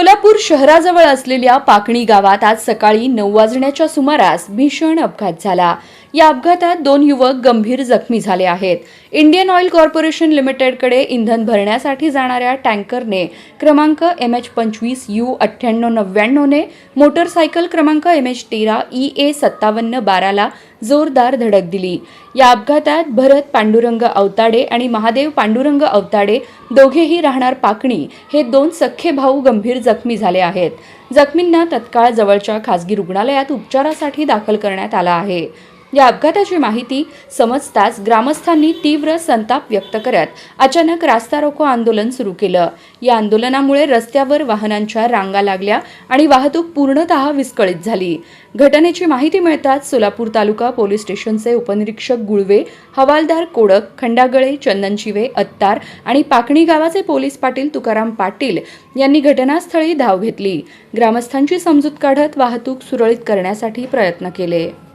सोलापूर शहराजवळ असलेल्या पाकणी गावात आज सकाळी नऊ वाजण्याच्या सुमारास भीषण अपघात झाला. या अपघातात दोन युवक गंभीर जखमी झाले आहेत. इंडियन ऑइल कॉर्पोरेशन लिमिटेडकडे इंधन भरण्यासाठी जाणाऱ्या टँकरने क्रमांक एम एच पंचवीस यू अठ्ठ्याण्णव नव्याण्णवने मोटरसायकल क्रमांक एम एच तेरा ई ए सत्तावन्न बाराला जोरदार धडक दिली. या अपघातात भरत पांडुरंग अवताडे आणि महादेव पांडुरंग अवताडे दोघेही राहणार पाकणी हे दोन सख्खे भाऊ गंभीर जखमी झाले आहेत. जखमींना तत्काळ जवळच्या खासगी रुग्णालयात उपचारासाठी दाखल करण्यात आला आहे. या अपघाताची माहिती समजताच ग्रामस्थांनी तीव्र संताप व्यक्त करत अचानक रास्ता रोको आंदोलन सुरू केलं. या आंदोलनामुळे रस्त्यावर वाहनांच्या रांगा लागल्या आणि वाहतूक पूर्णतः विस्कळीत झाली. घटनेची माहिती मिळताच सोलापूर तालुका पोलीस स्टेशनचे उपनिरीक्षक गुळवे हवालदार कोडक खंडागळे चंदनशिवे अत्तार आणि पाकणी गावाचे पोलीस पाटील तुकाराम पाटील यांनी घटनास्थळी धाव घेतली. ग्रामस्थांची समजूत काढत वाहतूक सुरळीत करण्यासाठी प्रयत्न केले.